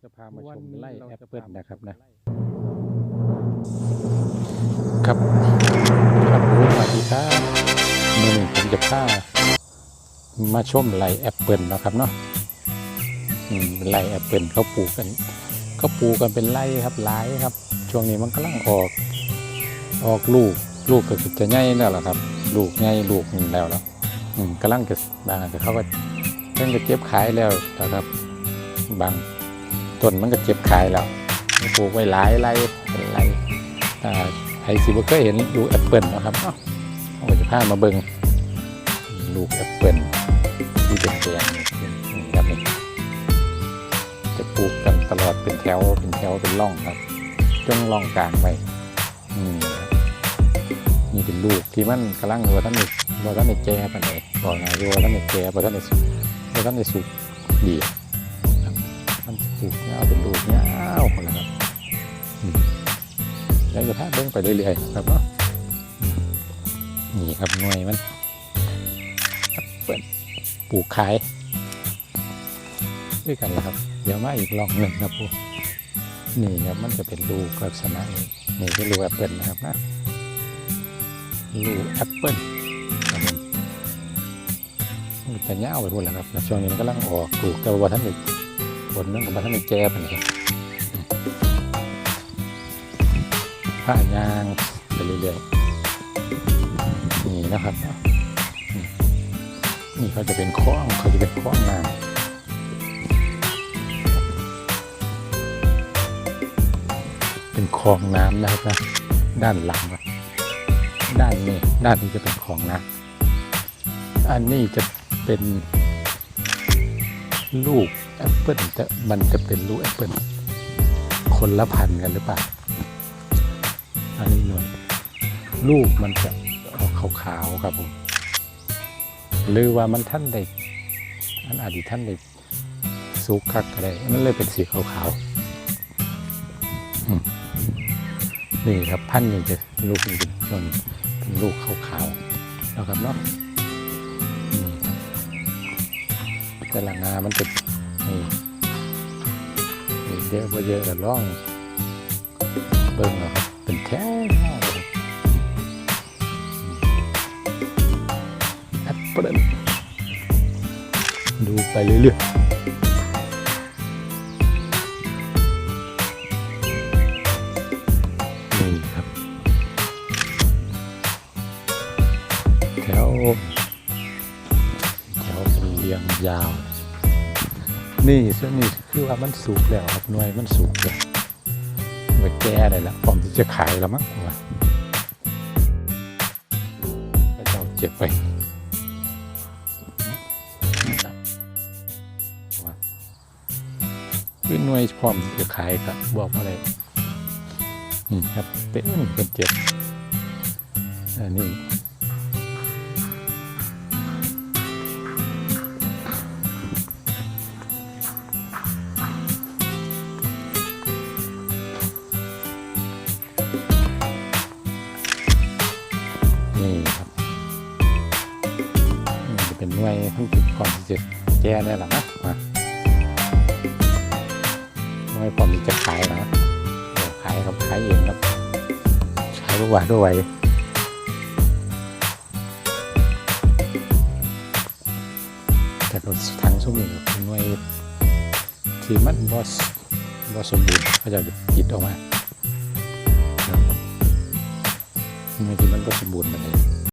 จะพามาชมไร่แอปเปิลนะครับนะคครับครับผมสวัสดีครับมื่อนี้ผมจะพามาชมไร่แอปเปิลนะครับเนาะอืมไร่แอปเปิลเขาปลูกกันเขาปลูกกันเป็นไร่ครับหลายครับ ช่วงนี้มันกำลังออก ออกลูกลูกก็จะใหญ่แล้วล่ะครับ ลูกใหญ่ลูกหนึ่งแล้วแล้วอืมกำลังจะบางก็เขาก็เพิ่งจะเก็บขายแล้วนะครับบาง ต้นมันก็เก็บขายแล้วปลูกไว้หลายไร่เป็นไร่อ่าใครสิบ่เคยเห็นลูกแอปเปิลนะครับเนาผมก็จะพามาเบิ่งลูกแอปเปิลที่เป็นแปลงนี่ครับนี่จะปลูกกันตลอดเป็นแถวเป็นแถวเป็นร่องครับจงร่องกลางไว้อืมครับนี่เป็นลูกที่มันกำลังวัวท่านนี่วัวท่านนี่แก่ปานใดบอกไงวัวท่านนี่แก่วัวท่านนี่สุกวัวท่านนี่สุกดี มันปลูกเงาวเป็นลูกเงาวคนละครับแล้วจะพาเบิ้งไปเรื่อยๆครับเนาะนี่ครับหน่วยมันเปิดปลูกขายด้วยกันนะครับ เดี๋ยวมาอีกลองหนึ่งครับพวกนี่ครับมันจะเป็นลูกลักษณะนี้นี่คือลูกแอปเปิลนะครับนะลูกแอปเปิลครับผมมันจะเงาไปหมดแล้วครับช่วงนี้มันกำลังออกปลูกแต่ว่าท่านอีก ผลนั่นกับท่านอีกแก่ไปเลยผ้ายางไปเรื่อยๆนี่นะครับ นี่เขาจะเป็นคล้องเขาจะเป็นคล้องน้ำเป็นคลองน้ำนะครับนะด้านหลังอะด้านนี้ด้านนี้จะเป็นคลองน้ำอันนี้จะเป็นลูก แอปเปิลแต่มันจะเป็นลูกแอปเปิลคนละพันกันหรือเปล่า อันนี้หน่วยลูกมันจะออกขาวๆครับผมหรือว่ามันท่านได้อันอาจจะท่านได้สุกคักก็ได้มันเลยเป็นสีขาวๆนี่ครับพันหนี่จะลูกนี่เป็นส่วนเป็นลูกขาวๆนะครับเนาะแต่ละงามันจะ นี่นี่เยอะพอเยอะแต่ล่องเบิ่งเอาครับเป็นแถวแอปเปิลดูไปเรื่อยๆนี่ครับแถวแถวเป็นเรียงยาว นี่ซึ่งนี่คือว่ามันสุกแล้วครับหน่วยมันสุกแล้วไปแก้ได้แล้วผมที่จะขายแล้วมั้งว่าเอาเจ็บไปว่าคือหน่วยพร้อมจะขายกับบอกว่าอะไรนี่ครับเป็นเป็นเจ็บอันนี้ นี่จะเป็นหน่วยทั้งติดก่อนที่จะแก้ได้หรอนะมาหน่วยพอมีจะขายนะเดี๋ยวขายครับขายเองครับขายทุกวันด้วยแต่ก็ทั้งสุ่มนี่ก็เป็นหน่วยที่มันบอสบอสสมบูรณ์ก็จะจิตออกมาครับหน่วยที่มันบอสมบูรณ์มันเอง